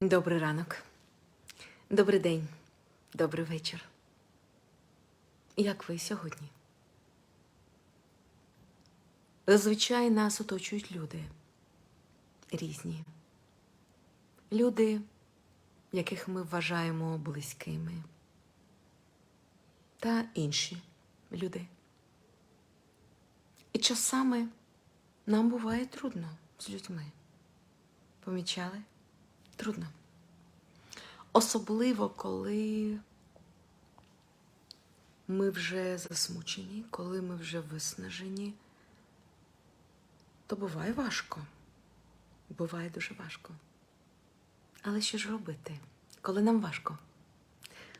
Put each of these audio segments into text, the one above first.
Добрий ранок, добрий день, добрий вечір. Як ви сьогодні? Зазвичай нас оточують люди різні. Люди, яких ми вважаємо близькими, та інші люди. І часами нам буває трудно з людьми. Помічали? Трудно. Особливо, коли ми вже засмучені, коли ми вже виснажені, то буває важко. Буває дуже важко. Але що ж робити, коли нам важко?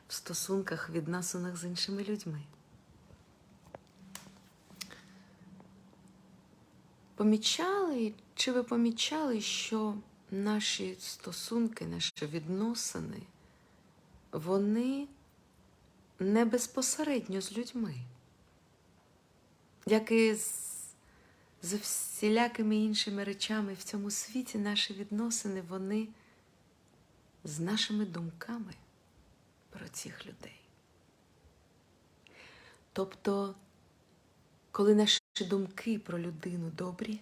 В стосунках, відносинах з іншими людьми. Помічали, чи ви помічали, що наші стосунки, наші відносини, вони не безпосередньо з людьми, як і з, з всілякими іншими речами в цьому світі наші відносини, вони з нашими думками про цих людей. Тобто, коли наші думки про людину добрі,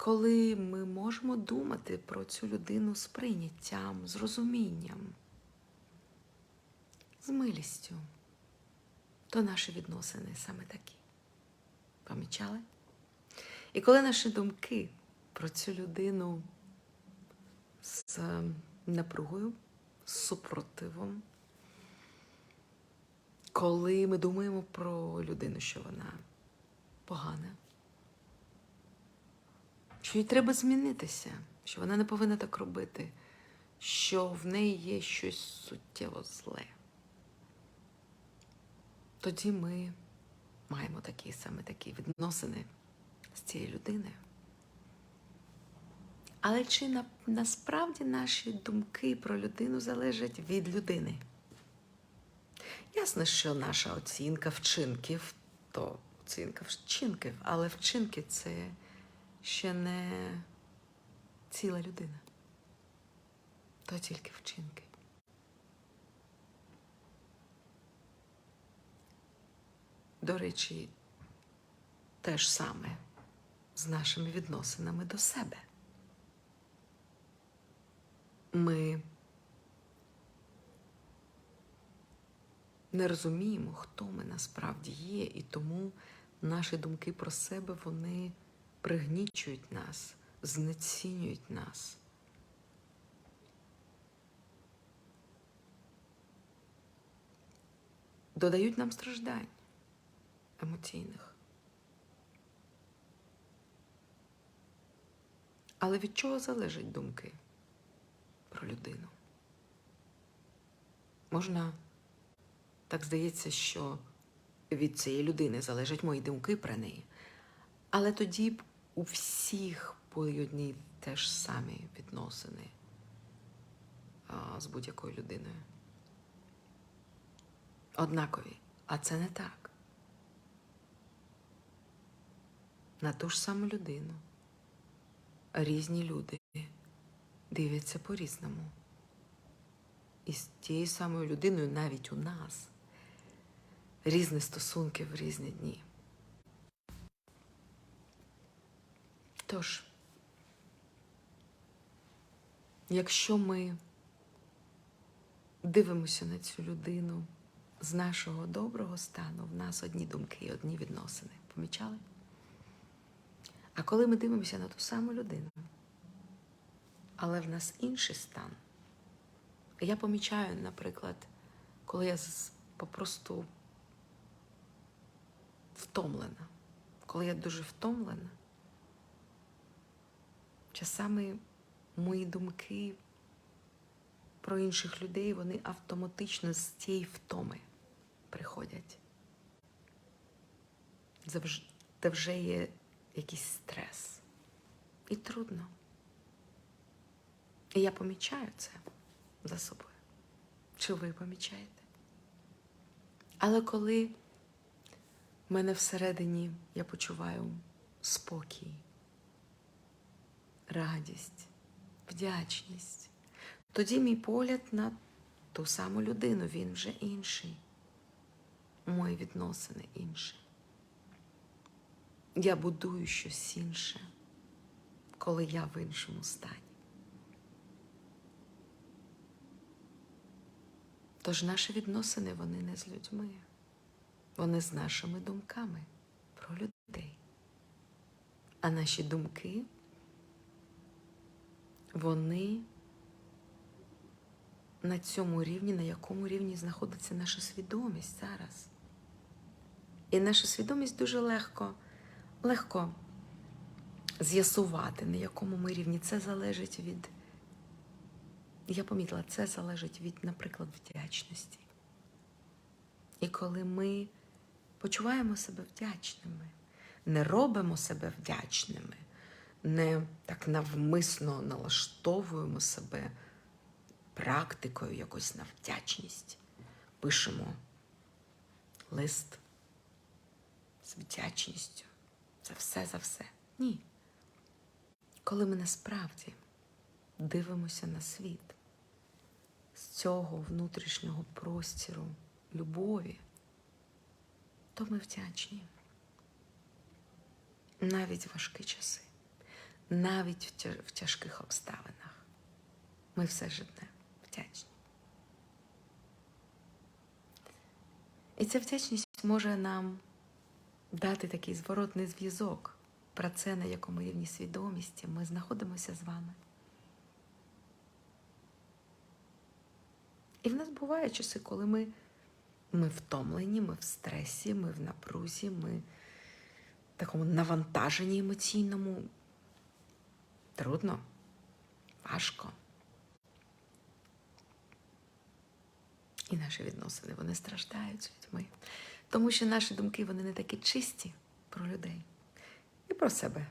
коли ми можемо думати про цю людину з прийняттям, з розумінням, з милістю, то наші відносини саме такі. Помічали? І коли наші думки про цю людину з е, напругою, з супротивом, коли ми думаємо про людину, що вона погана, що їй треба змінитися, що вона не повинна так робити, що в неї є щось суттєво зле. Тоді ми маємо такі саме такі відносини з цією людиною. Але чи на, насправді наші думки про людину залежать від людини? Ясно, що наша оцінка вчинків то оцінка вчинків, але вчинки це ще не ціла людина, то тільки вчинки. До речі, те ж саме з нашими відносинами до себе. Ми не розуміємо, хто ми насправді є, і тому наші думки про себе вони пригнічують нас, знецінюють нас. Додають нам страждань емоційних. Але від чого залежать думки про людину? Можна так здається, що від цієї людини залежать мої думки про неї. Але тоді у всіх були одні те ж самі відносини а, з будь-якою людиною. Однакові. А це не так. На ту ж саму людину. Різні люди дивляться по-різному. І з тією самою людиною навіть у нас різні стосунки в різні дні. Тож, якщо ми дивимося на цю людину з нашого доброго стану, в нас одні думки і одні відносини. Помічали? А коли ми дивимося на ту саму людину, але в нас інший стан, я помічаю, наприклад, коли я попросту втомлена, коли я дуже втомлена, часами мої думки про інших людей, вони автоматично з цієї втоми приходять. Де вже є якийсь стрес. І трудно. І я помічаю це за собою. Чи ви помічаєте? Але коли в мене всередині я почуваю спокій, радість, вдячність. Тоді мій погляд на ту саму людину, він вже інший. Мої відносини інші. Я будую щось інше, коли я в іншому стані. Тож наші відносини вони не з людьми, вони з нашими думками про людей. А наші думки, вони на цьому рівні, на якому рівні знаходиться наша свідомість зараз. І наша свідомість дуже легко, легко з'ясувати, на якому ми рівні. Це залежить від, я помітила, це залежить від, наприклад, вдячності. І коли ми почуваємо себе вдячними, не робимо себе вдячними, не так навмисно налаштовуємо себе практикою якось на вдячність, пишемо лист з вдячністю за все, за все. Ні. Коли ми насправді дивимося на світ з цього внутрішнього простіру любові, то ми вдячні. Навіть важкі часи, навіть в тяжких обставинах. Ми все житне вдячні. І ця вдячність може нам дати такий зворотний зв'язок про це, на якому рівні свідомості ми знаходимося з вами. І в нас бувають часи, коли ми, ми втомлені, ми в стресі, ми в напрузі, ми в такому навантаженні емоційному. Трудно, важко. І наші відносини вони страждають з людьми. Тому що наші думки вони не такі чисті про людей і про себе.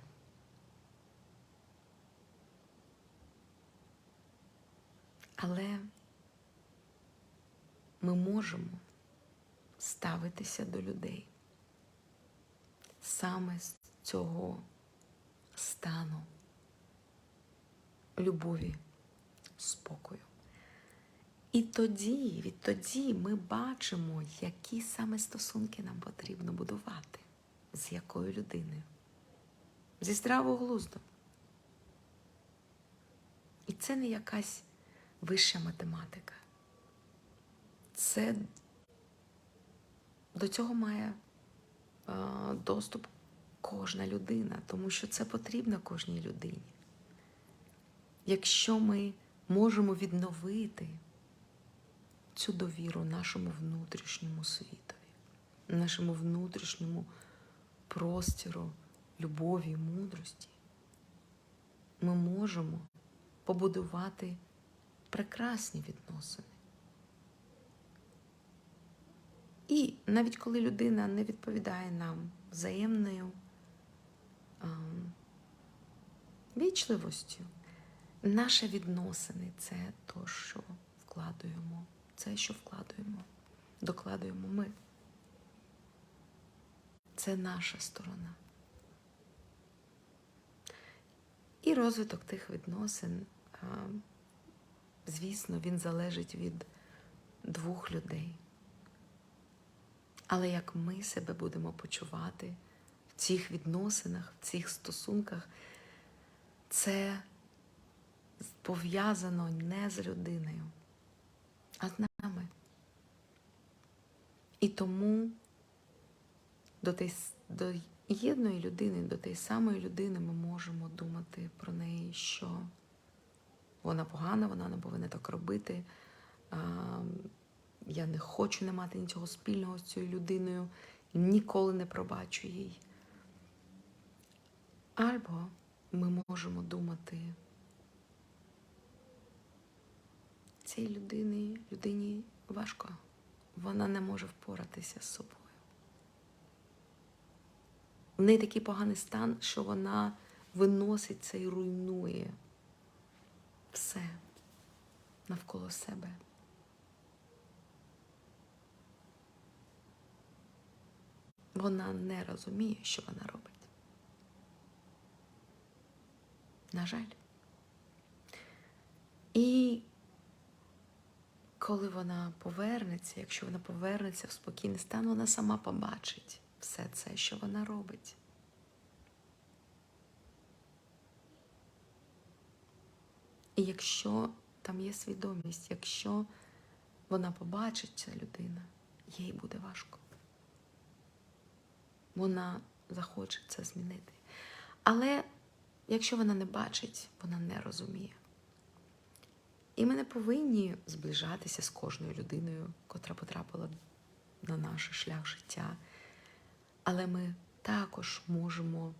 Але ми можемо ставитися до людей саме з цього стану любові, спокою. І тоді, відтоді ми бачимо, які саме стосунки нам потрібно будувати, з якою людиною, зі здравого глузду. І це не якась вища математика. Це до цього має е, доступ кожна людина, тому що це потрібно кожній людині. Якщо ми можемо відновити цю довіру нашому внутрішньому світові, нашому внутрішньому простіру любові, мудрості, ми можемо побудувати прекрасні відносини. І навіть коли людина не відповідає нам взаємною ем, вічливостю, наші відносини це то, що вкладуємо, це, що вкладуємо, докладуємо ми. Це наша сторона. І розвиток тих відносин, звісно, він залежить від двох людей. Але як ми себе будемо почувати в цих відносинах, в цих стосунках, це пов'язано не з людиною, а з нами. І тому до, тей, до єдної людини, до тієї самої людини ми можемо думати про неї, що вона погана, вона не повинна так робити. А, я не хочу не мати нічого спільного з цією людиною, ніколи не пробачу їй. Або ми можемо думати цій людині, людині важко. Вона не може впоратися з собою. В неї такий поганий стан, що вона виносить це і руйнує все навколо себе. Вона не розуміє, що вона робить. На жаль. І коли вона повернеться, якщо вона повернеться в спокійний стан, вона сама побачить все це, що вона робить. І якщо там є свідомість, якщо вона побачить ця людина, їй буде важко. Вона захоче це змінити. Але якщо вона не бачить, вона не розуміє. І ми не повинні зближатися з кожною людиною, котра потрапила на наш шлях життя. Але ми також можемо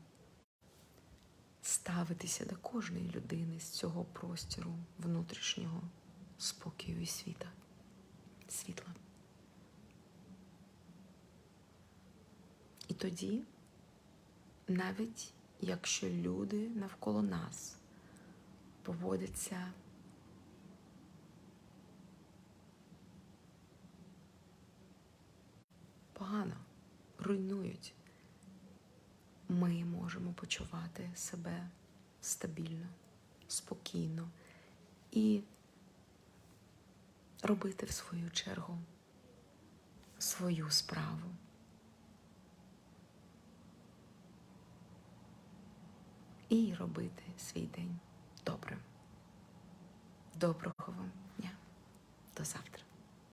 ставитися до кожної людини з цього простору внутрішнього спокою і світа, світла. І тоді, навіть якщо люди навколо нас поводяться погано, руйнують, ми можемо почувати себе стабільно, спокійно і робити в свою чергу свою справу. І робити свій день добрим. Доброго вам дня. До завтра.